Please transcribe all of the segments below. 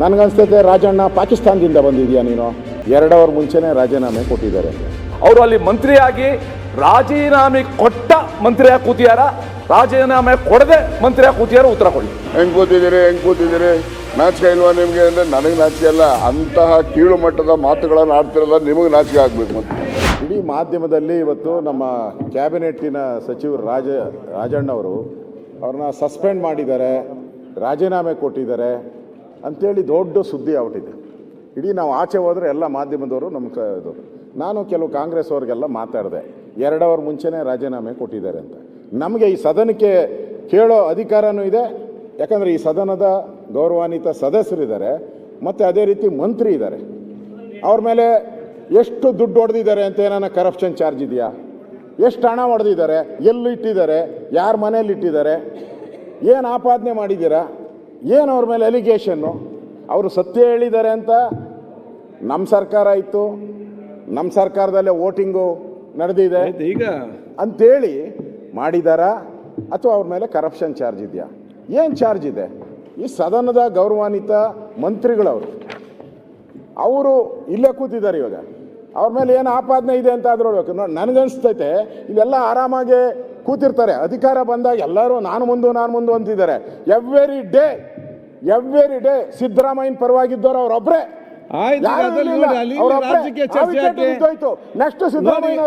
ನನಗನ್ಸ್ತೈತೆ ರಾಜಣ್ಣ ಪಾಕಿಸ್ತಾನದಿಂದ ಬಂದಿದೆಯಾ ನೀನು? ಎರಡು ಅವರ್ ಮುಂಚೆನೇ ರಾಜೀನಾಮೆ ಕೊಟ್ಟಿದ್ದಾರೆ. ಅವರು ಅಲ್ಲಿ ಮಂತ್ರಿಯಾಗಿ ರಾಜೀನಾಮೆ ಕೊಟ್ಟ ಮಂತ್ರಿಯಾಗಿ ಕೂತಿಯಾರ ರಾಜೀನಾಮೆ ಕೊಡದೆ ಮಂತ್ರಿಯಾಗಿ ಕೂತಿಯಾರ ಉತ್ತರ ಕೊಡಿ. ಹೆಂಗ್ ಕೂತಿದ್ದೀರಿ ಹೆಂಗ್ ಕೂತಿದ್ದೀರಿ? ನಾಚಿಕೆ ಇಲ್ವಾ ನಿಮ್ಗೆ? ಅಂದ್ರೆ ನನಗೆ ನಾಚಿಕೆ ಅಲ್ಲ ಅಂತಹ ಕೀಳು ಮಟ್ಟದ ಮಾತುಗಳನ್ನು ಆಡ್ತಿರಲ್ಲ ನಿಮಗೆ ನಾಚಿಕೆ ಆಗ್ಬೇಕು ಮತ್ತೆ. ಇಡೀ ಮಾಧ್ಯಮದಲ್ಲಿ ಇವತ್ತು ನಮ್ಮ ಕ್ಯಾಬಿನೆಟ್ಟಿನ ಸಚಿವರು ರಾಜ ರಾಜಣ್ಣವರು ಅವ್ರನ್ನ ಸಸ್ಪೆಂಡ್ ಮಾಡಿದ್ದಾರೆ ರಾಜೀನಾಮೆ ಕೊಟ್ಟಿದ್ದಾರೆ. ಅಂತೇಳಿ ದೊಡ್ಡ ಸುದ್ದಿ ಆಗ್ಬಿಟ್ಟಿದೆ. ಇಡೀ ನಾವು ಆಚೆ ಹೋದರೆ ಎಲ್ಲ ಮಾಧ್ಯಮದವರು ನಮ್ಮ ಇದು. ನಾನು ಕೆಲವು ಕಾಂಗ್ರೆಸ್ ಅವ್ರಿಗೆಲ್ಲ ಮಾತಾಡಿದೆ. ಎರಡು ಅವರ್ ಮುಂಚೆನೇ ರಾಜೀನಾಮೆ ಕೊಟ್ಟಿದ್ದಾರೆ ಅಂತ. ನಮಗೆ ಈ ಸದನಕ್ಕೆ ಕೇಳೋ ಅಧಿಕಾರನೂ ಇದೆ. ಯಾಕಂದರೆ ಈ ಸದನದ ಗೌರವಾನ್ವಿತ ಸದಸ್ಯರಿದ್ದಾರೆ. ಮತ್ತು ಅದೇ ರೀತಿ ಮಂತ್ರಿ ಇದ್ದಾರೆ. ಅವ್ರ ಮೇಲೆ ಎಷ್ಟು ದುಡ್ಡು ಹೊಡೆದಿದ್ದಾರೆ ಅಂತ ಏನಾನ ಕರಪ್ಷನ್ ಚಾರ್ಜ್ ಇದೆಯಾ? ಎಷ್ಟು ಹಣ ಹೊಡೆದಿದ್ದಾರೆ? ಎಲ್ಲಿ ಇಟ್ಟಿದ್ದಾರೆ? ಯಾರ ಮನೇಲಿ ಇಟ್ಟಿದ್ದಾರೆ? ಏನು ಆಪಾದನೆ ಮಾಡಿದ್ದೀರಾ? ಏನು ಅವ್ರ ಮೇಲೆ ಎಲಿಗೇಷನ್ನು ಅವರು ಸತ್ಯ ಹೇಳಿದ್ದಾರೆ ಅಂತ ನಮ್ಮ ಸರ್ಕಾರ ಇತ್ತು ನಮ್ಮ ಸರ್ಕಾರದಲ್ಲೇ ವೋಟಿಂಗು ನಡೆದಿದೆ. ಈಗ? ಅಂತೇಳಿ ಮಾಡಿದಾರಾ ಅಥವಾ ಅವ್ರ ಮೇಲೆ ಕರಪ್ಷನ್ ಚಾರ್ಜ್ ಇದೆಯಾ? ಏನು ಚಾರ್ಜ್ ಇದೆ? ಈ ಸದನದ ಗೌರವಾನ್ವಿತ ಮಂತ್ರಿಗಳವರು ಅವರು ಇಲ್ಲೇ ಕೂತಿದ್ದಾರೆ ಇವಾಗ. ಅವ್ರ ಮೇಲೆ ಏನು ಆಪಾದನೆ ಇದೆ ಅಂತ ಆದ್ರೂ ಹೇಳ್ಬೇಕು. ನೋಡಿ ನನಗನ್ಸ್ತೈತೆ ಇದೆಲ್ಲ ಆರಾಮಾಗಿ ಕೂತಿರ್ತಾರೆ. ಅಧಿಕಾರ ಬಂದಾಗ ಎಲ್ಲರೂ ನಾನು ಮುಂದು ನಾನು ಮುಂದು ಅಂತಿದ್ದಾರೆ. ಎವ್ರಿ ಡೇ ಎವ್ರಿ ಡೇ ಸಿದ್ದರಾಮಯ್ಯನ ಪರವಾಗಿದ್ದವರು ಅವರೊಬ್ಬರೇ ನೆಕ್ಸ್ಟ್ ಸಿದ್ದರಾಮಯ್ಯ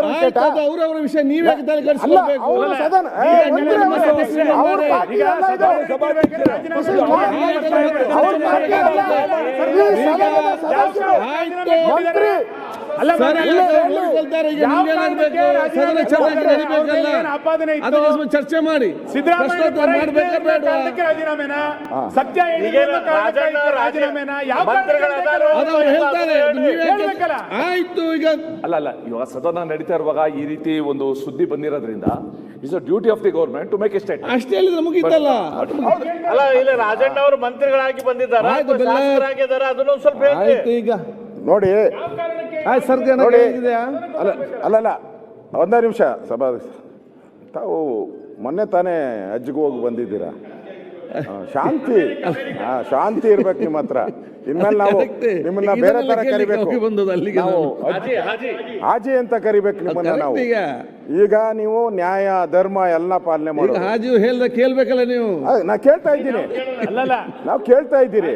ಮಂತ್ರಿ ಚರ್ಚೆ ಮಾಡಿ. ರಾಜೀನಾಮೆನ? ಸತ್ಯ ರಾಜೀನಾಮೆನ? ಯಾವ. ಆಯ್ತು ಈಗ. ಅಲ್ಲ ಅಲ್ಲ ಇವಾಗ ಸದನ ನಡೀತಾ ಇರುವಾಗ ಈ ರೀತಿ ಒಂದು ಸುದ್ದಿ ಬಂದಿರೋದ್ರಿಂದ is a duty of the government to make a state ಅಷ್ಟೇ ಹೇಳಿದ್ರೆ ಮುಗೀತಲ್ಲ? ಅಲ್ಲ ಇಲ್ಲ ರಾಜಣ್ಣ ಅವರು ಮಂತ್ರಿಗಳಾಗಿ ಬಂದಿದ್ದಾರೆ. ಸ್ವಲ್ಪ ಆಯ್ತು ಈಗ. ನೋಡಿ. ನೋಡಿ. ಅಲ್ಲ ಅಲ್ಲಲ್ಲ ಒಂದೇ ನಿಮಿಷ ಸಭಾ ತಾವು ಮೊನ್ನೆ ತಾನೇ ಅಜ್ಜಿಗೆ ಹೋಗಿ ಬಂದಿದ್ದೀರಾ? ಶಾಂತಿ. ಹಾ ಶಾಂತಿ ಇರ್ಬೇಕು ನಿಮ್ಮ ಹತ್ರ. ಇನ್ಮೇಲೆ ನಾವು ನಿಮ್ಮನ್ನ ಬೇರೆ ತರ ಕರಿಬೇಕು. ಹಾಜಿ ಅಂತ ಕರಿಬೇಕು ನಿಮ್ಮನ್ನ ನಾವು. ಈಗ. ನೀವು ನ್ಯಾಯ ಧರ್ಮ ಎಲ್ಲ ಪಾಲನೆ ಮಾಡಿ ಮಾಡೋದು. ಹಾಜಿ ಹೇಳ್ದ ಕೇಳ್ಬೇಕಲ್ಲ ನೀವು? ನಾ ಕೇಳ್ತಾ ಇದ್ದೀನಿ. ಅಲ್ಲಲ್ಲ ನಾವು ಕೇಳ್ತಾ ಇದ್ದೀರಿ.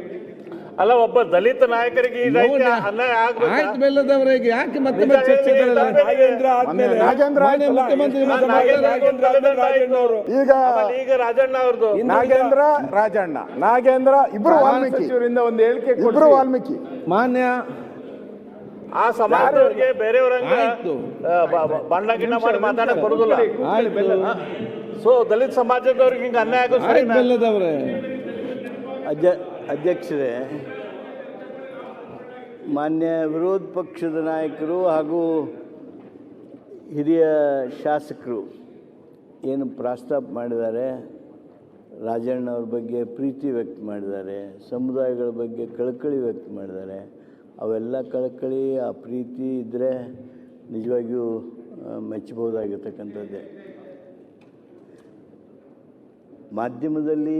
ಅಲ್ಲ ಒಬ್ಬ ದಲಿತ ನಾಯಕರಿಗೆ ಈ ರೀತಿ ಅನ್ಯಾಯ ಆಗ್ಬೇಕಾ? ಆಯ್ತು ಬೆಲ್ಲದವರೇ ಈಗ ಯಾಕೆ ಮತ್ತೆ ಮತ್ತೆ ಚರ್ಚೆ ಹೇಳಿ, ಮಾಡಲ್ಲ? ಮೊನ್ನೆ ನಾಗೇಂದ್ರ ಮಾನ್ಯ ಆಯ್ತಲ್ಲ, ಮುಖ್ಯಮಂತ್ರಿ ಮತ್ತೆ ನಾಗೇಂದ್ರ. ಈಗ ಆಮೇಲೆ ಈಗ ರಾಜಣ್ಣ ಅವ್ರದ್ದು. ನಾಗೇಂದ್ರ ರಾಜಣ್ಣ. ನಾಗೇಂದ್ರ ಇಬ್ರು ವಾಲ್ಮೀಕಿ. ಒಂದು ಹೇಳಿಕೆ ಇಬ್ರು ವಾಲ್ಮೀಕಿ. ಮಾನ್ಯ. ಆ ಸಮಾಜದವ್ರಿಗೆ ಬೇರೆಯವ್ರಂಗ ಆಯ್ತು. ಆ, ಬ- ಬ- ಬಣ್ಣ ಗಿಣ್ಣ ಮಾಡಿ ಮಾತಾಡಕ್ ಬರುದಿಲ್ಲ. ಆಯ್ತು ಸೊ ದಲಿತ ಸಮಾಜದವ್ರಿಗೆ ಹಿಂಗ ಅನ್ಯಾಯ ಆಗೋದು ಆಯ್ತು ಸರಿನಾ? ಬೆಲ್ಲದವರೇ. ಅಧ್ಯ ಅಧ್ಯಕ್ಷರೇ, ಮಾನ್ಯ ವಿರೋಧ ಪಕ್ಷದ ನಾಯಕರು ಹಾಗೂ ಹಿರಿಯ ಶಾಸಕರು ಏನು ಪ್ರಸ್ತಾಪ ಮಾಡಿದ್ದಾರೆ, ರಾಜಣ್ಣವ್ರ ಬಗ್ಗೆ ಪ್ರೀತಿ ವ್ಯಕ್ತ ಮಾಡಿದ್ದಾರೆ, ಸಮುದಾಯಗಳ ಬಗ್ಗೆ ಕಳಕಳಿ ವ್ಯಕ್ತ ಮಾಡಿದ್ದಾರೆ, ಅವೆಲ್ಲ ಕಳಕಳಿ, ಆ ಪ್ರೀತಿ ಇದ್ದರೆ ನಿಜವಾಗಿಯೂ ಮೆಚ್ಚಬಹುದಾಗಿರ್ತಕ್ಕಂಥದ್ದೇ. ಮಾಧ್ಯಮದಲ್ಲಿ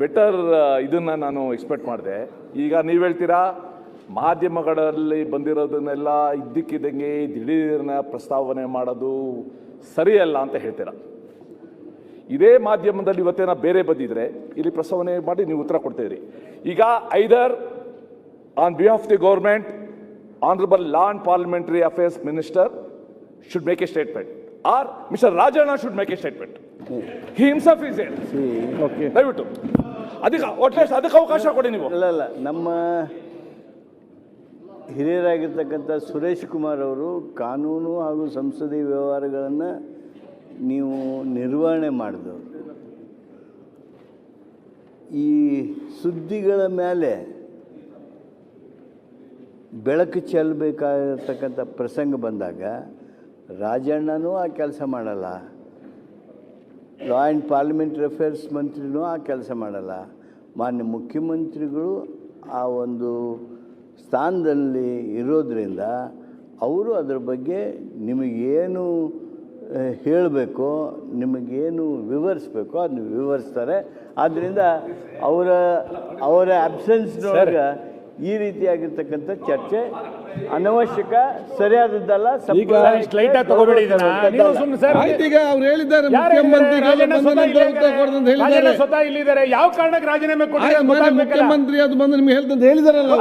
ಬೆಟರ್ ಇದನ್ನು ನಾನು ಎಕ್ಸ್ಪೆಕ್ಟ್ ಮಾಡಿದೆ. ಈಗ ನೀವು ಹೇಳ್ತೀರಾ, ಮಾಧ್ಯಮಗಳಲ್ಲಿ ಬಂದಿರೋದನ್ನೆಲ್ಲ ಇದ್ದಕ್ಕಿದ್ದಂಗೆ ದಿಢೀರ್ನ ಪ್ರಸ್ತಾವನೆ ಮಾಡೋದು ಸರಿಯಲ್ಲ ಅಂತ ಹೇಳ್ತೀರಾ? ಇದೇ ಮಾಧ್ಯಮದಲ್ಲಿ ಇವತ್ತೇನ ಬೇರೆ ಬಂದಿದ್ರೆ, ಇಲ್ಲಿ ಪ್ರಸ್ತಾವನೆ ಮಾಡಿ ನೀವು ಉತ್ತರ ಕೊಡ್ತಿದ್ರಿ. ಈಗ either on behalf the government honourable law and parliamentary affairs minister should make a statement or mister Rajanna should make a statement he himself is See, ದಯವಿಟ್ಟು. ಅದಕ್ಕೆ ಅಟ್ಲೀಸ್ಟ್ ಅದಕ್ಕೆ ಅವಕಾಶ ಕೊಡಿ ನೀವು. ಇಲ್ಲ ಇಲ್ಲ. ನಮ್ಮ ಹಿರಿಯರಾಗಿರ್ತಕ್ಕಂಥ ಸುರೇಶ್ ಕುಮಾರ್ ಅವರು ಕಾನೂನು ಹಾಗೂ ಸಂಸದೀಯ ವ್ಯವಹಾರಗಳನ್ನು ನೀವು ನಿರ್ವಹಣೆ ಮಾಡಿದವರು. ಈ ಸುದ್ದಿಗಳ ಮೇಲೆ ಬೆಳಕು ಚೆಲ್ಲಬೇಕಾಗಿರ್ತಕ್ಕಂಥ ಪ್ರಸಂಗ ಬಂದಾಗ ರಾಜಣ್ಣನೂ ಆ ಕೆಲಸ ಮಾಡಲ್ಲ. ಲಾ ಆ್ಯಂಡ್ ಪಾರ್ಲಿಮೆಂಟ್ರಿ ಅಫೇರ್ಸ್ ಮಂತ್ರಿನೂ ಆ ಕೆಲಸ ಮಾಡಲ್ಲ. ಮಾನ್ಯ ಮುಖ್ಯಮಂತ್ರಿಗಳು ಆ ಒಂದು ಸ್ಥಾನದಲ್ಲಿ ಇರೋದ್ರಿಂದ ಅವರು ಅದ್ರ ಬಗ್ಗೆ ನಿಮಗೇನು ಹೇಳಬೇಕು ನಿಮಗೇನು ವಿವರಿಸ್ಬೇಕೋ ಅದನ್ನ ವಿವರಿಸ್ತಾರೆ. ಆದ್ದರಿಂದ ಅವರ ಅವರ ಅಬ್ಸೆನ್ಸ್ನೊಳಗೆ ಈ ರೀತಿಯಾಗಿರ್ತಕ್ಕಂಥ ಚರ್ಚೆ ಅನವಶ್ಯಕ ಸರಿಯಾದದ್ದಲ್ಲ ಸ್ವತಃ ಇಲ್ಲಿದ್ದಾರೆ ಯಾವ ಕಾರಣಕ್ಕೆ ರಾಜೀನಾಮೆ ಮುಖ್ಯಮಂತ್ರಿ ಅದು ಬಂದು ನಿಮ್ಗೆ ಹೇಳ್ತಂತ ಹೇಳಿದಾರಲ್ಲ.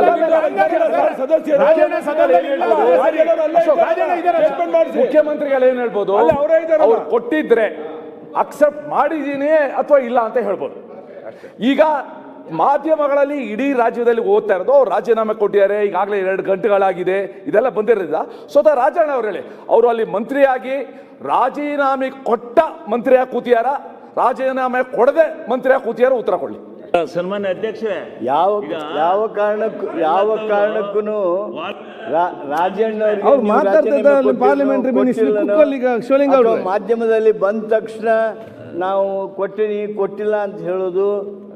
ಮುಖ್ಯಮಂತ್ರಿಗಳು ಏನ್ ಹೇಳ್ಬೋದು? ಅವ್ರು ಕೊಟ್ಟಿದ್ರೆ ಅಕ್ಸೆಪ್ಟ್ ಮಾಡಿದೀನಿ ಅಥವಾ ಇಲ್ಲ ಅಂತ ಹೇಳ್ಬೋದು. ಈಗ ಮಾಧ್ಯಮಗಳಲ್ಲಿ ಇಡೀ ರಾಜ್ಯದಲ್ಲಿ ಓದ್ತಾ ಇರೋದು ಅವ್ರು ರಾಜೀನಾಮೆ ಕೊಟ್ಟಿದ್ದಾರೆ ಈಗಾಗಲೇ ಎರಡು ಗಂಟೆಗಳಾಗಿದೆ ಇದೆಲ್ಲ ಬಂದಿರೋದ್ರಿಂದ. ಸ್ವತಃ ರಾಜಣ್ಣ ಅವ್ರು ಹೇಳಿ ಅವರು ಅಲ್ಲಿ ಮಂತ್ರಿಯಾಗಿ ರಾಜೀನಾಮೆ ಕೊಟ್ಟ ಮಂತ್ರಿಯಾಗಿ ಕೂತಿಯಾರ? ರಾಜೀನಾಮೆ ಕೊಡದೆ ಮಂತ್ರಿಯಾಗಿ ಕೂತಿಯಾರ? ಉತ್ತರ ಕೊಡಲಿ. ಸನ್ಮಾನ್ಯ ಅಧ್ಯಕ್ಷರೇ ಯಾವ ಯಾವ ಕಾರಣಕ್ಕೂ ಯಾವ ಕಾರಣಕ್ಕೂ ರಾಜಣ್ಣ ಮಾಧ್ಯಮದಲ್ಲಿ ಬಂದ ತಕ್ಷಣ ನಾವು ಕೊಟ್ಟಿನಿ ಕೊಟ್ಟಿಲ್ಲ ಅಂತ ಹೇಳೋದು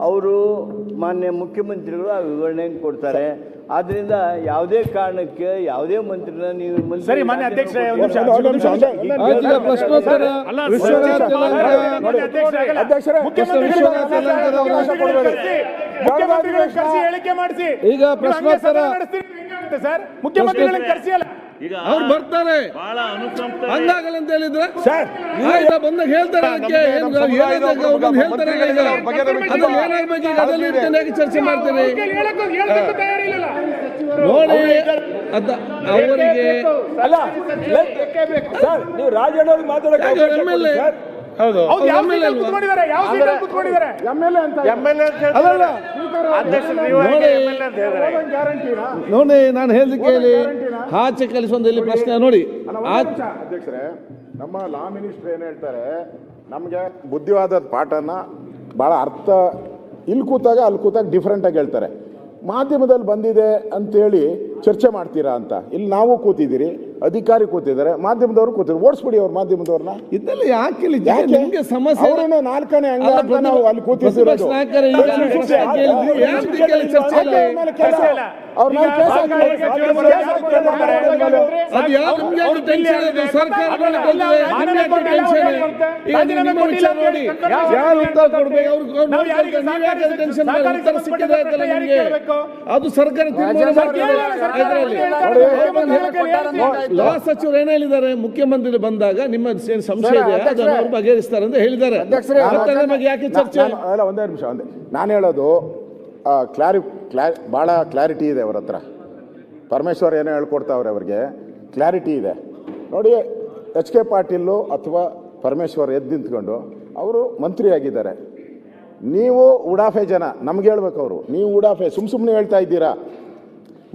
ಅವರು ಮಾನ್ಯ ಮುಖ್ಯಮಂತ್ರಿಗಳು ಆ ವಿವರಣೆಯನ್ನು ಕೊಡ್ತಾರೆ. ಆದ್ರಿಂದ ಯಾವುದೇ ಕಾರಣಕ್ಕೆ ಯಾವುದೇ ಮಂತ್ರಿನ ನೀವು ಮಂತ್ರಿ ಸರಿ ಮಾನ್ಯ ಅಧ್ಯಕ್ಷ ಒಂದು ನಿಮಿಷ ಪ್ರಶ್ನೋತ್ತರ. ಅಲ್ಲ, ವಿಶ್ವನಾಥ್ ಮಾನ್ಯ ಅಧ್ಯಕ್ಷರೇ, ಮುಖ್ಯಮಂತ್ರಿಗಳು ಕರೆಸಿ, ಹೇಳಿಕೆ ಮಾಡಿಸಿ. ಈಗ ಪ್ರಶ್ನೋತ್ತರ- ಸರ್? ಮುಖ್ಯಮಂತ್ರಿಗಳಿಗೆ ಕರೆಸಿ ಅಲ್ಲ. ಈಗ ಅವ್ರು ಬರ್ತಾರೆ. ಹಂಗಾಗಲ್ಲ ಅಂತ ಹೇಳಿದ್ರೆ ಬಂದಾಗ ಹೇಳ್ತಾರೆ ಅದಕ್ಕೆ ಹೇಳ್ತಾರೆ ಈಗ. ಅದ್ರಲ್ಲಿ ಏನಾಗ್ಬೇಕು ಚರ್ಚೆ ತಯಾರಿಲ್ಲ ನೋಡಿ ಅದ ಅವರಿಗೆ ಅಲ್ಲ ಸರ್ ನೀವು ರಾಜಣ್ಣ ಮಾತಾಡಕ್ಕೆ ಎಂ ಎಲ್ ಎ. ಹೌದು. ಯಾವ ಸೀಟಲ್ಲಿ ಕುತ್ಕೊಂಡಿದ್ದಾರೆ? ಯಾವ ಸೀಟಲ್ಲಿ ಕುತ್ಕೊಂಡಿದ್ದಾರೆ? ನೋಡಿ ನಾನು ಹೇಳಿದ ಕೇಳಿ. ಆಚೆ ಕಲಿಸೊಂದಲ್ಲಿ ಪ್ರಶ್ನೆ ನೋಡಿ. ಅಧ್ಯಕ್ಷರೇ ನಮ್ಮ ಲಾ ಮಿನಿಸ್ಟರ್ ಏನು ಹೇಳ್ತಾರೆ? ನಮಗೆ ಬುದ್ಧಿವಾದ ಪಾಠನ ಭಾಳ ಅರ್ಥ ಇಲ್ಲಿ ಕೂತಾಗ ಅಲ್ಲಿ ಕೂತಾಗ ಡಿಫ್ರೆಂಟ್ ಆಗಿ ಹೇಳ್ತಾರೆ. ಮಾಧ್ಯಮದಲ್ಲಿ ಬಂದಿದೆ ಅಂತೇಳಿ ಚರ್ಚೆ ಮಾಡ್ತೀರಾ ಅಂತ? ಇಲ್ಲಿ ನಾವು ಕೂತಿದ್ದೀರಿ. ಅಧಿಕಾರಿ ಕೂತಿದ್ದಾರೆ ಮಾಧ್ಯಮದವರು ಕೂತಿದ್ದಾರೆ. ಓಡಿಸ್ಬಿಡಿ ಅವ್ರು ಮಾಧ್ಯಮದವ್ರನ್ನ. ಇದೆಲ್ಲ ಯಾಕೆ ಇಲ್ಲಿ ಯಾಕೆ? ನಿಮ್ಗೆ ಸಮಸ್ಯೆ ಅವ್ರೇನೋ ನಾಲ್ಕನೇ ಅಂಗ ಅಲ್ಲ, ಅಂತ ನಾವು ಅಲ್ಲಿ ನಾಯಕರು ಈಗ ಕೇಳಿದ್ವಿ, ಚರ್ಚೆ ಇಲ್ಲ? ಮೇಲೆ ಕೇಸ್ ಅದು ಸರ್ಕಾರ ಲಾ ಸಚಿವರು ಏನ್ ಹೇಳಿದ್ದಾರೆ? ಮುಖ್ಯಮಂತ್ರಿ ಬಂದಾಗ ನಿಮ್ಮ ಏನ್ ಸಂಶಯ ಬಗೆಹರಿಸ್ತಾರೆ ಅಂತ ಹೇಳಿದ್ದಾರೆ. ಅಧ್ಯಕ್ಷರೇ, ಮತ್ತೆ ನಮಗೆ ಯಾಕೆ ಚರ್ಚೆ? ಒಂದೇ ನಿಮಿಷ ಒಂದೇ. ನಾನು ಹೇಳೋದು ಕ್ಲಾರಿ ಕ್ಲಾ ಭಾಳ ಕ್ಲಾರಿಟಿ ಇದೆ ಅವ್ರ ಹತ್ರ. ಪರಮೇಶ್ವರ್ ಏನೋ ಹೇಳ್ಕೊಡ್ತಾವ್ರೆ ಅವ್ರಿಗೆ ಕ್ಲಾರಿಟಿ ಇದೆ. ನೋಡಿ ಎಚ್ ಕೆ ಪಾಟೀಲು ಅಥವಾ ಪರಮೇಶ್ವರ್ ಎದ್ದು ನಿಂತ್ಕೊಂಡು ಅವರು ಮಂತ್ರಿ ಆಗಿದ್ದಾರೆ ನೀವು ಉಡಾಫೆ ಜನ ನಮ್ಗೆ ಹೇಳ್ಬೇಕು ಅವರು ನೀವು ಉಡಾಫೆ ಸುಮ್ ಸುಮ್ಮನೆ ಹೇಳ್ತಾ ಇದ್ದೀರಾ?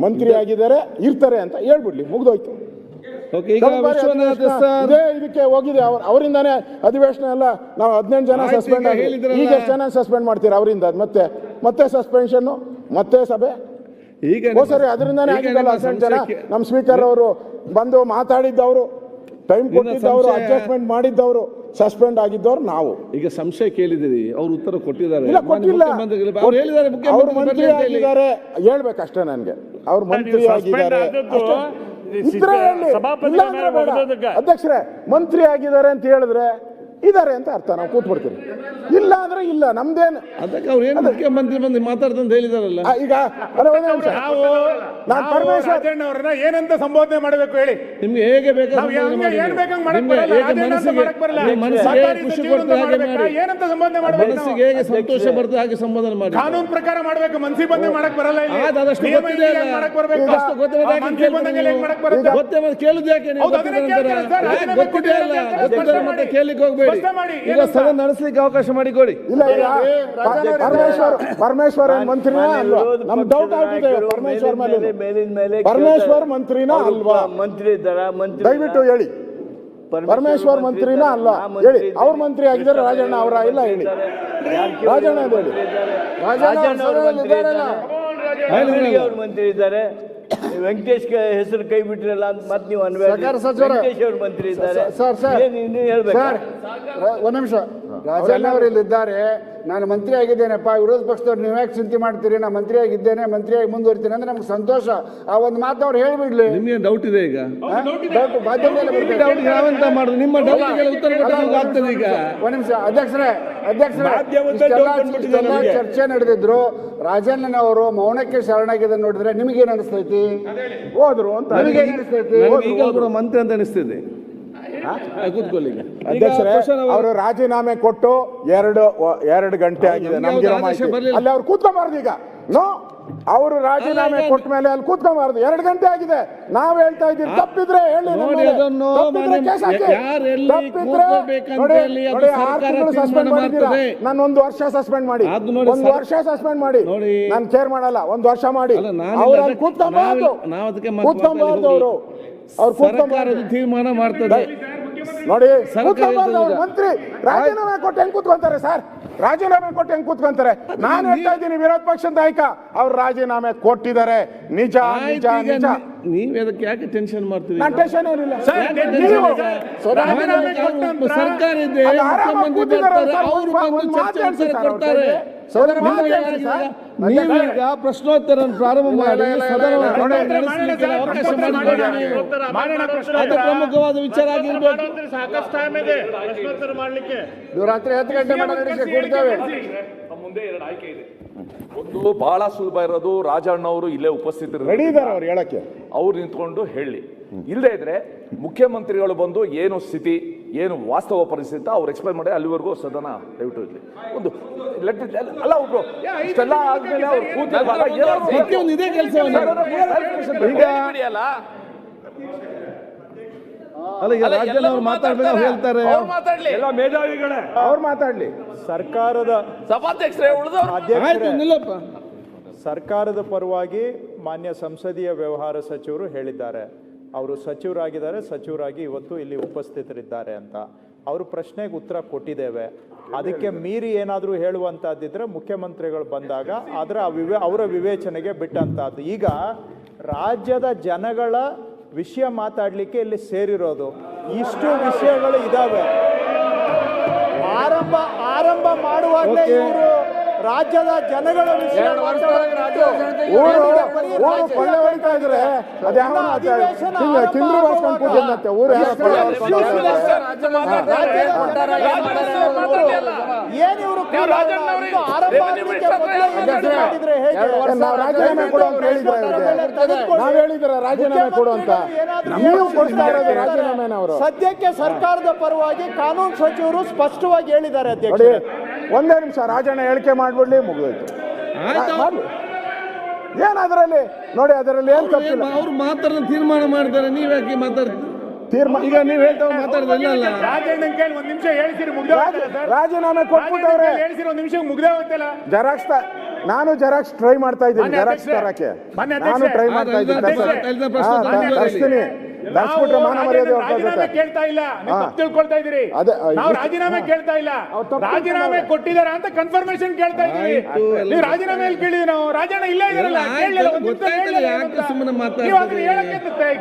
ಮಂತ್ರಿ ಆಗಿದ್ದಾರೆ ಇರ್ತಾರೆ ಅಂತ ಹೇಳ್ಬಿಡ್ಲಿ ಮುಗ್ದೋಯ್ತು. ಇದೇ ಇದಕ್ಕೆ ಹೋಗಿದೆ ಅವ್ರ ಅವರಿಂದಾನೇ ಅಧಿವೇಶನ ಎಲ್ಲ ನಾವು ಹದಿನೆಂಟು ಜನ ಸಸ್ಪೆಂಡ್ ಈಗ ಆಗಿ ಈಗ ಎಷ್ಟು ಜನ ಸಸ್ಪೆಂಡ್ ಮಾಡ್ತೀರಾ ಅವರಿಂದ? ಮತ್ತೆ ಮತ್ತೆ ಸಸ್ಪೆನ್ಷನ್ ಮತ್ತೆ ಸಭೆ? ಈಗ ಸರಿ ಅದರಿಂದಾನೇ ಆಗಿದ್ದಲ್ಲ ನಿಮ್ಮ ಜನ. ನಮ್ಮ ಸ್ಪೀಕರ್ ಅವರು ಬಂದು ಮಾತಾಡಿದ್ದವರು ಟೈಮ್ ಕೊಟ್ಟಿದ್ದವರು ಅಡ್ಜಸ್ಟ್ಮೆಂಟ್ ಮಾಡಿದ್ದವರು ಸಸ್ಪೆಂಡ್ ಆಗಿದ್ದವರು ನಾವು. ಈಗ ಸಂಶಯ ಕೇಳಿದಿರಿ ಅವ್ರು ಉತ್ತರ ಕೊಟ್ಟಿದ್ದಾರೆ. ಇಲ್ಲ ಕೊಟ್ಟಿಲ್ಲ. ಅವ್ರು ಹೇಳಿದ್ದಾರೆ ಅವ್ರು ಮುಖ್ಯಮಂತ್ರಿ ಮಂತ್ರಿ. ಆಗಿದ್ದಾರೆ. ಹೇಳ್ಬೇಕಷ್ಟೇ ನನಗೆ. ಅವ್ರು ಮಂತ್ರಿ ಆಗಿದ್ದಾರೆ. ಅಷ್ಟೇ. ಅಧ್ಯಕ್ಷರೇ ಮಂತ್ರಿ ಆಗಿದ್ದಾರೆ ಅಂತ ಹೇಳಿದ್ರೆ ಇದ್ದಾರೆ ಅಂತ ಅರ್ಥ ನಾವು ಕೂತ್ಬಿಡ್ತೀವಿ. ಇಲ್ಲ ಅಂದ್ರೆ ಇಲ್ಲ ನಮ್ದೇನು ಅದಕ್ಕೆ ಅವ್ರು ಏನು ಮುಖ್ಯಮಂತ್ರಿ ಬಂದು ಮಾತಾಡ್ತಂತ ಹೇಳಿದಾರಲ್ಲ. ಈಗ ಅಲ್ಲ, ಒಂದೇ ನಿಮಿಷ. ನಾವು ನಾನು ಪರಮೇಶ್ವರ್ ರಾಜಣ್ಣ ಅವರನ್ನ ಏನಂತ ಸಂಬೋಧನೆ ಮಾಡಬೇಕು ಹೇಳಿ. ನಿಮ್ಗೆ ಹೇಗೆ ಬೇಕಾದ್ರೆ ನಾವು ಸಂಬೋಧನೆ ಹಂಗೆ ಮಾಡಿ ಏನ್ ಬೇಕಂಗ್ ಮಾಡಕ್ ನಿಮ್ಗೆ ಬರಲ್ಲ ಹೇಗೆ ರಾಜಣ್ಣ ಅಂತ ಮನಸ್ಸಿಗೆ ಮಾಡಕ್ ಬರಲ್ಲ. ನಿಮ್ಮ ಮನಸ್ಸಿಗೆ ಸರ್ಕಾರಿ ಖುಷಿ ಸಚಿವರು ಹಾಗೆ ಮಾಡ್ಬೇಕಾ? ಮಾಡಿ. ಏನಂತ ಸಂಬೋಧನೆ ಮಾಡ್ಬೇಕು ನಾವು? ಮನಸ್ಸಿಗೆ ಹೇಗೆ ಸಂತೋಷ ಬರ್ತದೆ ಹಾಗೆ ಸಂಬೋಧನೆ ಮಾಡಿ. ಕಾನೂನು ಪ್ರಕಾರ ಮಾಡ್ಬೇಕು ಮನ್ಸಿ ಬಂದೆ ಮಾಡಕ್ ಬರಲ್ಲ ಇಲ್ಲಿ. ನಿಯಮ ಗೊತ್ತಿದೆ ಅಲ್ಲ. ಮಾಡಕ್ ಬರ್ಬೇಕು? ಅಷ್ಟು ಗೊತ್ತಿದೆ, ಆ, ಯಾಕೆ ಮನ್ಸಿಗೆ ಕೇಳ್ತೀರಿ ಬಂದಂಗೆಲ್ಲ ಹೆಂಗ್ ಮಾಡಕ್ ಬರುತ್ತೆ? ಗೊತ್ತೇ ಮತ್ತೆ ಕೇಳುದು ಯಾಕೆ ನೀವು ಹೌದು, ಅದನ್ನೇ ಗೊತ್ತಿದೆ ಕೇಳ್ತಾರೆ ನಂತರ? ಸರ್, ಯಾಕೆ ರಾಜೀನಾಮೆ ಗೊತ್ತಿದೆ ಅಲ್ಲ? ಕೊಟ್ಟಿದ್ದಾರೆ, ಗೊತ್ತಿದೆ ಮತ್ತೆ ಮಾಡಿ. ಕೇಳಲಿಕ್ಕೆ ಹೋಗ್ಬೇಡಿ. ಮಾಡಿ, ಈಗ? ಸದನ ನಡೆಸಲಿಕ್ಕೆ ಅವಕಾಶ ಮಾಡಿ ಕೊಡಿ. ಇಲ್ಲ ಪರಮೇಶ್ವರ್ ಪರಮೇಶ್ವರ್ ಏನ್ ಮಂತ್ರಿನ ಮಾನ್ಯ ಅಲ್ವಾ? ನಮ್ ಡೌಟ್ ಆಗ್ತಿದೆ ನಾಯಕರು ಪರಮೇಶ್ವರ್ ಮೇಲಿನ ಮೇಲೆ ಮೇಲೆ ಮೇಲಿನ ಮೇಲೆ ಪರಮೇಶ್ವರ್ ಮಂತ್ರಿನ ಅಲ್ವಾ? ಮಂತ್ರಿ ಇದ್ದಾರ? ಮಂತ್ರಿ ದಯವಿಟ್ಟು ಹೇಳಿ. ಪರಮೇಶ್ವರ್ ಮಂತ್ರಿನ ಅಲ್ಲ. ಹೇಳಿ ಅವ್ರ ಮಂತ್ರಿ ಆಗಿದ್ದಾರೆ ರಾಜಣ್ಣ ಅವರ ಇಲ್ಲ ಹೇಳಿ. ರಾಜಣ್ಣ ಅಂತ ಹೇಳಿ. ರಾಜಣ್ಣ ಅವರು ಮಂತ್ರಿ ಇದ್ದಾರೆ. ಕಲಬುರ್ಗಿ ಅವ್ರ ಮಂತ್ರಿ ಇದ್ದಾರೆ. ವೆಂಕಟೇಶ್ ಕ- ಹೆಸರು ಕೈ ಬಿಟ್ರಲ್ಲ ಅಂತ ಮತ್ತೆ ನೀವು ಅವ್ರ ಮಂತ್ರಿ ಇದ್ದಾರೆ. Sir, sir. ಏನು ಇನ್ನೂ ಹೇಳ್ಬೇಕು? ಸರ್ ರ- ಒಂದ್ ನಿಮಿಷ. ರಾಜಣ್ಣ ಅವರು ಇಲ್ಲಿದ್ದಾರೆ. ನಾನು ಮಂತ್ರಿ ಆಗಿದ್ದೇನೆಪ್ಪ? ವಿರೋಧ ಪಕ್ಷದವ್ರು ನೀವು ಯಾಕೆ ಚಿಂತೆ ಮಾಡ್ತೀರಿ? ನಾನು ಮಂತ್ರಿ ಆಗಿದ್ದೇನೆ ಮಂತ್ರಿಯಾಗಿ ಮುಂದುವರಿತೀನಿ ಅಂದ್ರೆ ನಮ್ಗೆ ಸಂತೋಷ. ಆ ಒಂದು ಮಾತು ಅವ್ರು ಹೇಳ್ಬಿಡ್ಲಿ. ನಿಮಗೆ ಡೌಟ್ ಇದೆ ಈಗ? ಮಾಡುದು ನಿಮ್ಮ ಡೌಟ್ಗೆಲ್ಲ ಉತ್ತರ ಆಗ್ತದೆ ಈಗ. ಒಂದ್ ನಿಮಿಷ ಅಧ್ಯಕ್ಷರೇ ಅಧ್ಯಕ್ಷರೇ ಇಷ್ಟೆಲ್ಲ- ಇಷ್ಟೆಲ್ಲ ಚರ್ಚೆ ನಡೆದಿದ್ರು. ರಾಜಣ್ಣನವರು ಮೌನಕ್ಕೆ ಶರಣಾಗಿದೆ ನೋಡಿದ್ರೆ ನಿಮಗೇನ್ ಅನಿಸ್ತೈತಿ? ಹೋದ್ರು ಅಂತ. ನಿಮಗೆ ಏನ್ ಅನಿಸ್ತೈತಿ? ನನಗೆ ಈಗ ಕೂಡ ಮಂತ್ರಿ ಅಂತ ಅನಿಸ್ತಿದೆ. ಕೂತ್ಕೊಳ್ಳಿ ಈಗ. ಈಗ ಅಧ್ಯಕ್ಷರೇ question ಅವರು- ಅವರು ರಾಜೀನಾಮೆ ಕೊಟ್ಟು ಎರಡು ಎರಡು ಗಂಟೆ ಆಗಿದೆ. ನಮ್ಗೆ ನಮ್ಗಿರೋ ಯಾವ್ದು ಆದೇಶ ಮಾಹಿತಿ. ಬರ್ಲಿಲ್ಲ. ಅಲ್ಲಿ ಅವ್ರು ಕೂತ್ಕೊಂಬಾರ್ದು ಈಗ. ನೋ ಅವರು ರಾಜೀನಾಮೆ ಕೊಟ್ಟ ಮೇಲೆ ಅಲ್ಲಿ ಕೂತ್ಕೊಂಬಾರ್ದು. ಎರಡು ಗಂಟೆ ಆಗಿದೆ. ನಾವ್ ಹೇಳ್ತಾ ಇದ್ದೀವಿ ತಪ್ಪಿದ್ರೆ ಹೇಳಿ ಮಾಡಿದ್ದೀರಾ. ಮಾಡ್ತದೆ. ನಾನು ಒಂದು ವರ್ಷ ಸಸ್ಪೆಂಡ್ ಮಾಡಿ. ಒಂದು ವರ್ಷ ಸಸ್ಪೆಂಡ್ ಮಾಡಿ. ನಾನು ಕೇರ್ ಮಾಡಲ್ಲ. ಒಂದು ವರ್ಷ ಮಾಡಿ. ಕೂತ್ಕೊಂಡ್ಬಾರ್ದು ಅವ್ರು ಕೂತ್ಕೊಂಬಾರ್ದು. ಕೂತ್ಕೊಂಬಾರ್ದು ಅವರು. ಅವ್ರು ಕೂತ್ಕೊಂಬಾರ್ದು. ತೀರ್ಮಾನ ಮಾಡ್ತದೆ. ನೋಡಿ. ಮಂತ್ರಿ. ರಾಜೀನಾಮೆ ಕೊಟ್ಟು ಹೆಂಗ್ ಕೂತ್ಕೊಂತಾರೆ ಸರ್? ರಾಜೀನಾಮೆ ಕೊಟ್ಟು ಹೆಂಗ್ ಕೂತ್ಕೊಂತಾರೆ? ನಾನು ಹೇಳ್ತಾ ಇದ್ದೀನಿ ವಿರೋಧ ಪಕ್ಷದ ನಾಯಕ ಅವ್ರು ರಾಜೀನಾಮೆ ಕೊಟ್ಟಿದ್ದಾರೆ. ನಿಜ ನಿಜ ನಿಜ. ನೀವ್ ಅದಕ್ಕೆ ಯಾಕೆ ಟೆನ್ಷನ್ ಮಾಡ್ತೀರಿ ನಾನು ಟೆನ್ಷನ್ ಏನಿಲ್ಲ. ಸರ್, ಯಾಕೆ ನೀವು tension ಇದೆ? ರಾಜೀನಾಮೆ ಕೊಟ್ಟ ನಂತರ ಸರ್ಕಾರ ಇದೆ ಅದು ಆರಾಮಾಗಿ ಮುಖ್ಯಮಂತ್ರಿ ಕೂತಿದ್ದಾರೆ ಬರ್ತಾರೆ ಸರ್, ಅವರು. ಬಂದು ಒಂದು ಚರ್ಚೆ? ನೀವೀಗ ಪ್ರಶ್ನೋತ್ತರ ಪ್ರಾರಂಭ ಮಾಡಿ ಸದನವನ್ನು ನೋಡಿ, ನಡೆಸಲಿಕ್ಕೆ ಅವಕಾಶ ಮಾಡಿಕೊಡಿ. ಮಾಡೋಣ. ನೀವು. ಅದು ಪ್ರಮುಖವಾದ ವಿಚಾರ ಆಗಿರ್ಬೇಕು. ಸಾಕಷ್ಟು ಟೈಮ್ ಇದೆ. ಪ್ರಶ್ನೋತ್ತರ ಮಾಡ್ಲಿಕ್ಕೆ. ರಾತ್ರಿ ಹತ್ತು ಗಂಟೆ ಮಾಡಿ ನಡೆಸಿ ಕೊಡ್ತೇವೆ. ಮುಂದೆ ಎರಡು ಆಯ್ಕೆ ಇದೆ. ಒಂದು ಬಹಳ ಸುಲಭ ಇರೋದು ರಾಜಣ್ಣ ಅವರು ಇಲ್ಲೇ ಉಪಸ್ಥಿತರು ರೆಡಿ ಇದ್ದಾರೆ ಅವ್ರು ಹೇಳಕ್ಕೆ ಅವ್ರು ನಿಂತ್ಕೊಂಡು ಹೇಳಿ ಇಲ್ಲದೆ ಇದ್ರೆ ಮುಖ್ಯಮಂತ್ರಿಗಳು ಬಂದು ಏನು ಸ್ಥಿತಿ ಏನು ವಾಸ್ತವ ಪರಿಸ್ಥಿತಿ ಅಂತ ಅವ್ರು ಎಕ್ಸ್ಪ್ಲೈನ್ ಮಾಡಿ ಅಲ್ಲಿವರೆಗೂ ಸದನ ದಯವಿಟ್ಟು ಇರಲಿ ಒಂದು ಲೆಟ್ ಅಲ್ಲ ಒಬ್ರು ಇಷ್ಟೆಲ್ಲ ಆದ್ಮೇಲೆ ಅವ್ರು ಕೂತಿರುವಾಗ ಈಗ ಅಲ್ಲ ಈಗ ರಾಜ್ಯದಲ್ಲಿ ಅವ್ರು ಮಾತಾಡ್ಬೇಕು ಅವ್ರು ಹೇಳ್ತಾರೆ ಎಲ್ಲ ಮೇಧಾವಿಗಳೇ. ಅವ್ರು ಮಾತಾಡ್ಲಿ. ಸರ್ಕಾರದ ಸಭಾಧ್ಯಕ್ಷರೇ ಉಳಿದವ್ರು. ಆಯ್ತು ಅಧ್ಯಕ್ಷರೇ ನಿಲ್ಲಪ್ಪ. ಸರ್ಕಾರದ ಪರವಾಗಿ ಮಾನ್ಯ ಸಂಸದೀಯ ವ್ಯವಹಾರ ಸಚಿವರು ಹೇಳಿದ್ದಾರೆ. ಅವರು ಸಚಿವರಾಗಿದ್ದಾರೆ ಸಚಿವರಾಗಿ ಇವತ್ತು ಇಲ್ಲಿ ಉಪಸ್ಥಿತರಿದ್ದಾರೆ ಅಂತ. ಅವರು ಪ್ರಶ್ನೆಗೆ ಉತ್ತರ ಕೊಟ್ಟಿದ್ದೇವೆ. ಅದಕ್ಕೆ ಮೀರಿ ಏನಾದರೂ ಹೇಳುವಂಥದ್ದಿದ್ರೆ ಮುಖ್ಯಮಂತ್ರಿಗಳು ಬಂದಾಗ ಅದರ ವಿವೇ ಅವರ ವಿವೇಚನೆಗೆ ಬಿಟ್ಟಂಥದ್ದು ಈಗ ರಾಜ್ಯದ ಜನಗಳ ವಿಷಯ ಮಾತಾಡಲಿಕ್ಕೆ ಇಲ್ಲಿ ಸೇರಿರೋದು. ಇಷ್ಟು ವಿಷಯಗಳು ಇದಾವೆ. ಆರಂಭ ಆರಂಭ ಮಾಡುವಾಗಲೇ ಇವರು ರಾಜ್ಯದ ಜನಗಳ ವಿಷಯ ರಾಜೀನಾಮೆ ಕೊಡು ಅಂತ ಹೇಳಿದ್ರೆ ನಾವ್ ಹೇಳಿದ್ರ ರಾಜೀನಾಮೆ ಕೊಡು ಅಂತ ನೀವು ಕೊಡ್ತಾ ಇರೋದು ರಾಜೀನಾಮೆನ ಅವರು ಸದ್ಯಕ್ಕೆ ಸರ್ಕಾರದ ಪರವಾಗಿ ಕಾನೂನು ಸಚಿವರು ಸ್ಪಷ್ಟವಾಗಿ ಹೇಳಿದ್ದಾರೆ ಅಧ್ಯಕ್ಷ ಒಂದೇ ನಿಮಿಷ ರಾಜಣ್ಣ ಹೇಳಿಕೆ ಮಾಡ್ಬಿಡ್ಲಿ ಮುಗಿದೋಯ್ತು. ಏನ್ ಅದರಲ್ಲಿ? ನೋಡಿ ಅದರಲ್ಲಿ ಏನ್ ತಪ್ಪಿಲ್ಲ. ಅವ್ರು ಮಾತನ್ನು ತೀರ್ಮಾನ ಮಾಡ್ತಾರೆ ನೀವ್ಯಾಕೆ ಮಾತಾಡ್ತೀರಿ? ತೀರ್ಮಾನ ಈಗ ನೀವ್ ಹೇಳ್ತಾ ಮಾತಾಡೋದಿಲ್ಲ ಕೇಳಿ ಒಂದ್ ನಿಮಿಷ ಹೇಳ್ತೀರಿ ಮುಗ್ದೇ ರಾಜೀನಾಮೆ ಕೊಟ್ಬಿಟ್ಟವ್ರೆ. ಹೇಳ್ಸಿರಿ ಒಂದ್ ನಿಮಿಷ ಮುಗ್ದೇ ಹೋಗ್ತಲ್ಲ ಜೆರಾಕ್ಸ್ ನಾನು ಜೆರಾಕ್ಸ್ ಟ್ರೈ ಮಾಡ್ತಾ ಇದ್ದೀನಿ ಜೆರಾಕ್ಸ್ ತರಕ್ಕೆ. ನಾನು ಟ್ರೈ ಮಾಡ್ತಾ ಇದ್ದೀನಿ ತರ್ಸ್ತೀನಿ. ತರ್ಸ್ಬಿಟ್ರೆ ಮಾನ ಮರ್ಯಾದೆ ರಾಜೀನಾಮೆ ಕೇಳ್ತಾ ಇಲ್ಲ. ನೀವು. ತಪ್ಪು ತಿಳ್ಕೊಳ್ತಾ ಇದೀರಿ ಅದೇ, ಆ, ನಾವು ರಾಜೀನಾಮೆ ಕೇಳ್ತಾ ಇಲ್ಲ. ರಾಜೀನಾಮೆ. ಕೊಟ್ಟಿದಾರ ಅಂತ ಕನ್ಫರ್ಮೇಶನ್ ಕೇಳ್ತಾ ಇದೀವಿ ನೀವು ರಾಜೀನಾಮೆ ಎಲ್ಲಿ ಕೇಳಿದ್ವಿ ನಾವು. ರಾಜಣ್ಣ ಇಲ್ಲ ಇದಾರಲ್ಲ ಕೇಳಲಿಲ್ಲ? ನೀವು ಅದನ್ನ ಹೇಳಕ್ಕೆ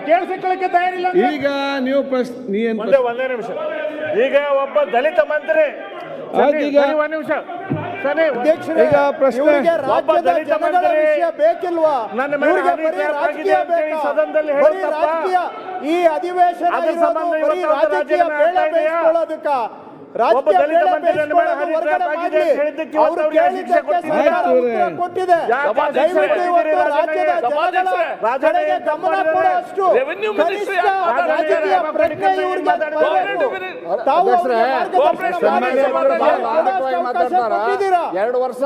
ಕೇಳಿಸ್ಕೊಳ್ಳಕ್ಕೆ ತಯಾರಿಲ್ಲ ಈಗ ನೀವು ಪ್ರಶ್ನೆ ನೀ ಏನ್ ಒಂದೇ ಒಂದೇ ನಿಮಿಷ. ಈಗ ಒಬ್ಬ ದಲಿತ ಮಂತ್ರಿ. ಒಂದ್ ನಿಮಿಷ. ಈಗ ಪ್ರಶ್ನೆ- ಬೇಕಿಲ್ವಾ? ಸದನದಲ್ಲಿ ಈ ಅಧಿವೇಶನ ಕೊಟ್ಟಿದೆ. ಎರಡು ವರ್ಷ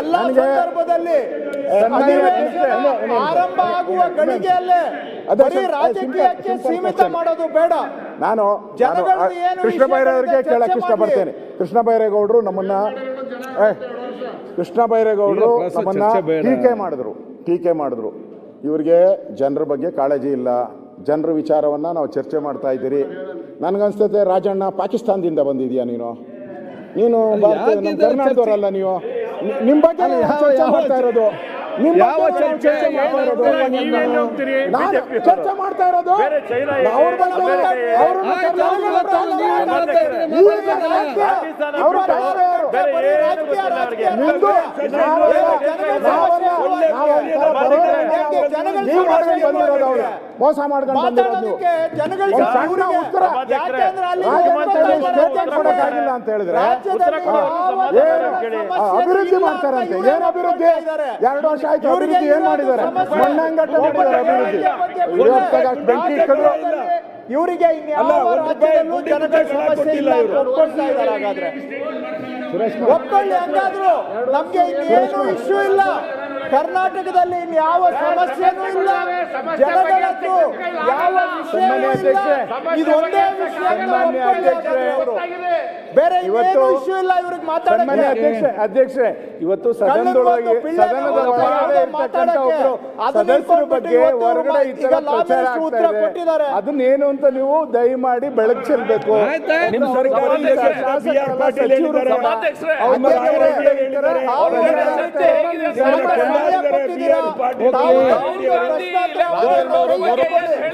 ಎಲ್ಲ ಸಂದರ್ಭದಲ್ಲಿ ಆರಂಭ ಆಗುವ ಗಳಿಗೆಯಲ್ಲೇ ಬರೀ ರಾಜಕೀಯಕ್ಕೆ ಸೀಮಿತ ಮಾಡೋದು ಬೇಡ. ನಾನು ಕೃಷ್ಣ ಬೈರೇಗೌಡರಿಗೆ ಇದೆ ಕೇಳಕ್ ಇಷ್ಟಪಡ್ತೇನೆ. ಕೃಷ್ಣ ಬೈರೇಗೌಡರು ನಮ್ಮನ್ನ ಏ, ಕೃಷ್ಣ ಬೈರೇಗೌಡರು ನಮ್ಮನ್ನ ಟೀಕೆ ಮಾಡಿದ್ರು ಟೀಕೆ ಮಾಡಿದ್ರು. ಇವ್ರಿಗೆ ಜನರ ಬಗ್ಗೆ ಕಾಳಜಿ ಇಲ್ಲ. ಜನರ ವಿಚಾರವನ್ನ ನಾವು ಚರ್ಚೆ ಮಾಡ್ತಾ ಇದ್ದೀರಿ. ನನಗನ್ಸ್ತೈತೆ ರಾಜಣ್ಣ ಪಾಕಿಸ್ತಾನದಿಂದ ಬಂದಿದ್ಯಾ ನೀನು? ನೀನು ಕರ್ನಾಟಕದವರಲ್ಲ ನೀವು? ನಿಮ್ಮ ನಿಮ್ ಬಗ್ಗೆ ಚರ್ಚೆ ಮಾಡ್ತಾ ಇರೋದು? ಯಾವ ಚರ್ಚೆ? ಚರ್ಚೆ ಮಾಡ್ತಾ ಇರೋದು? ಅವರು. ಮೋಸ ಮಾಡ್ಕೊಂಡು ಕೊಡಕ್ಕಾಗಿಲ್ಲ ಅಂತ ಹೇಳಿದ್ರೆ? ಅಭಿವೃದ್ಧಿ ಮಾಡ್ತಾರಂತೆ ಏನ್ ಅಭಿವೃದ್ಧಿ? ಎರಡು ವರ್ಷ ಆಯ್ತು ಅಭಿವೃದ್ಧಿ ಏನ್ ಮಾಡಿದ್ದಾರೆ. ಮಣ್ಣಂಗಟ್ಟೆ ಮಾಡಿದ್ದಾರೆ ಅಭಿವೃದ್ಧಿ. ಬೆಂಕಿ ಇವರಿಗೆ ಇನ್ಯಾವ ರಾಜ್ಯದಲ್ಲೂ ಜನಗಳ ಸಮಸ್ಯೆ ಇಲ್ಲ. ಒಪ್ಕೊಳ್ತಾ ಇದ್ದಾರೆ ಹಾಗಾದ್ರೆ ಒಪ್ಕೊಳ್ಳಿ ಹಂಗಾದ್ರು. ನಮ್ಗೆ ಇನ್ನೇನು ಇಶ್ಯೂ ಇಲ್ಲ. ಕರ್ನಾಟಕದಲ್ಲಿ ಇನ್ಯಾವ ಸಮಸ್ಯೆನೂ ಇಲ್ಲ. ಜನಗಳದ್ದು ಯಾವ ವಿಷಯ ಇದೊಂದೇ ಇದು ಒಂದೇ ವಿಷಯ. ಬೇರೆ ಇವತ್ತು ಇಶ್ಯೂ ಇಲ್ಲ ಇವ್ರಿಗೆ ಮಾತಾಡಕ್ಕೆ. ಅಧ್ಯಕ್ಷರೇ ಇವತ್ತು ಸದನದೊಳಗೆ ಸದನದ ಒಳಗಡೆ ಇರ್ತಕ್ಕಂಥ ಒಬ್ರು ಸದಸ್ಯರ ಬಗ್ಗೆ ಹೊರಗಡೆ ಈ ತರ ಪ್ರಚಾರ ಆಗ್ತಾ ಇದೆ. ಅದನ್ನೇನು ಅಂತ ನೀವು ದಯಮಾಡಿ ಬೆಳಕು ಚೆಲ್ಬೇಕು. ನಿಮ್ಮ ಸರ್ಕಾರ ಸಚಿವರು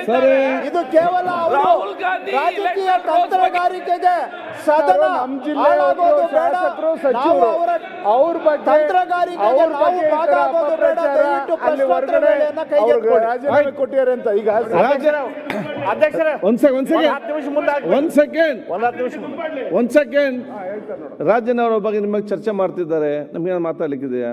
ಸರ್? ಇದು ಕೇವಲ ರಾಹುಲ್ ಗಾಂಧಿ ರಾಜಕೀಯ ತಂತ್ರಗಾರಿಕೆಗೆ ಸದನ ನಮ್ಮ ಜಿಲ್ಲೆ ಹಾಳಾಗೋದು ಬೇಡ. ಶಾಸಕರು ನಾವು ಸಚಿವರು ಅವರ ಅವ್ರ ಬಗ್ಗೆ ತಂತ್ರಗಾರಿಕೆ ಅವ್ರ ನಾವು ಬೇಡ. ದಯವಿಟ್ಟು ಅಲ್ಲಿ ಪ್ರಶ್ನೋತ್ತರ ವೇಳೆಯನ್ನ ಕೈಗೆತ್ತಿಕೊಳ್ಳಿ. ರಾಜೀನಾಮೆ ಕೊಟ್ಟಿದ್ದಾರೆ ಅಂತ ಈಗ ಅಧ್ಯಕ್ಷರೇ, ಅಧ್ಯಕ್ಷರೇ. ಒಂದ್ ಸೆಕೆಂಡ್ ಒಂದ್ ಸೆಕೆಂಡ್. ಹತ್ತು ನಿಮಿಷ ಮುಂದೆ. ಒಂದ್ ಸೆಕೆಂಡ್. ಒಂದ್ ಹತ್ತು ನಿಮಿಷ ಮುಂದೆ. ಒಂದ್ ಸೆಕೆಂಡ್. ರಾಜನವರ ಬಗ್ಗೆ ನಿಮಗೆ ಚರ್ಚೆ ಮಾಡ್ತಿದ್ದಾರೆ. ನಮ್ಗೆ ಮಾತಾಡ್ಲಿಕ್ಕಿದೆಯಾ?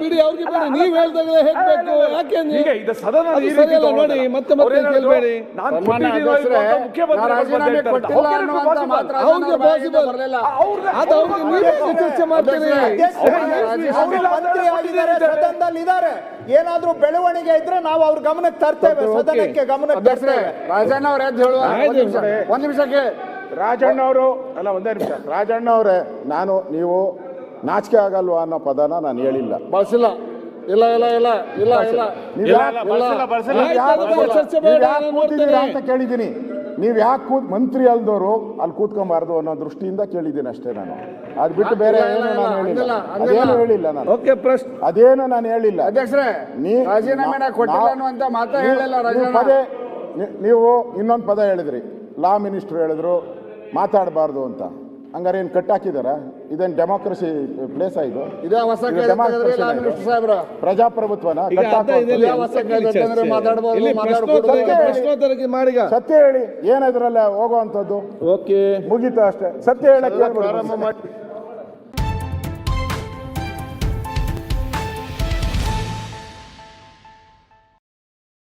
ಬಿಡಿ ಅವ್ರಿಗೆ ಬಿಡಿ. ನೀವ್ ಹೇಳ್ದಾಗ ಹೇಳ್ಬೇಕು. ಯಾಕೆ ನೋಡಿ ಮತ್ತೆ ಮತ್ತೆ ಕೇಳ್ಬೇಡಿ. ಅವ್ರಿಗೆ ಪಾಸಿಬಲ್ ಅದು ಅವ್ರಿಗೆ ನೀವೇ ಚರ್ಚೆ ಮಾಡ್ತೀರಿ. ಅವರು ಮಂತ್ರಿ ಆಗಿದ್ದಾರೆ ಸದನದಲ್ಲಿ ಇದ್ದಾರೆ. ಏನಾದ್ರೂ ಬೆಳವಣಿಗೆ ಇದ್ರೆ ನಾವು ಅವ್ರ ಗಮನಕ್ಕೆ ತರ್ತೇವೆ ಸದನಕ್ಕೆ ಗಮನಕ್ಕೆ ತರ್ತೇವೆ. ರಾಜಣ್ಣ ಅವ್ರ ಎದ್ದು ಹೇಳುವ ಒಂದ್ ನಿಮಿಷಕ್ಕೆ ರಾಜಣ್ಣ ಅವರು ಅಲ್ಲ ಒಂದೇ ನಿಮಿಷ. ರಾಜಣ್ಣ ಅವರೇ ನಾನು ನೀವು ನಾಚಿಕೆ ಆಗಲ್ವಾ ಅನ್ನೋ ಪದನ ನಾನು ಹೇಳಿಲ್ಲ. ಬಳಸಿಲ್ಲ. ಇಲ್ಲ ಇಲ್ಲ ಇಲ್ಲ ಇಲ್ಲ ಇಲ್ಲ. ನೀವ್ ಯಾಕ್-. ನೀವ್ ನೀವ್ ಕೂತಿದ್ದೀರಾ ಅಂತ ಕೇಳಿದ್ದೀನಿ. ನೀವು ಯಾಕೆ ಕೂತ್ ಮಂತ್ರಿ ಅಲ್ದವರು ಅಲ್ಲಿ ಕೂತ್ಕೊಂಬಾರ್ದು ಅನ್ನೋ ದೃಷ್ಟಿಯಿಂದ ಕೇಳಿದ್ದೀನಿ ಅಷ್ಟೇ ನಾನು. ಅದ್ ಬಿಟ್ಟು ಬೇರೆ ಏನು ನಾನು ಹೇಳಿಲ್ಲ. ಅದೇನು ಹೇಳಿಲ್ಲ ನಾನು. ಓಕೆ ಪ್ರಶ್ನೆ ಅದೇನು ನಾನು ಹೇಳಿಲ್ಲ. ಅಧ್ಯಕ್ಷರೇ ನೀ- ರಾಜೀನಾಮೆನ ನಾ- ಕೊಟ್ಟಿಲ್ಲ ಅನ್ನುವಂಥ ಮಾತಾ ನೀವು- ಹೇಳಿಲ್ಲ ನೀವು ರಾಜಣ್ಣ ಪದೇ ನೀವು ಇನ್ನೊಂದು ಪದ ಹೇಳಿದ್ರಿ. ಲಾ ಮಿನಿಸ್ಟರ್ ಹೇಳಿದ್ರು. ಮಾತಾಡಬಾರ್ದು ಅಂತ. ಹಂಗಾರೆ ಏನು ಕಟ್ಟಾಕಿದಾರ ಇದೇನು ಡೆಮೋಕ್ರಸಿ ಪ್ಲೇಸ್ ಇದು? ಇದೇ ಹೊಸ ಸಾಹೇಬ್ರ. ಪ್ರಜಾಪ್ರಭುತ್ವನ. ಸತ್ಯ ಹೇಳಿ. ಪ್ರಶ್ನೋತ್ತರಕ್ಕೆ ಮಾಡೀಗ ಸತ್ಯ ಹೇಳಿ. ಏನಿದ್ರಲ್ಲ ಹೋಗುವಂಥದ್ದು? ಓಕೆ. ಮುಗೀತು ಅಷ್ಟೇ. ಸತ್ಯ ಹೇಳಕ್ಕೆ.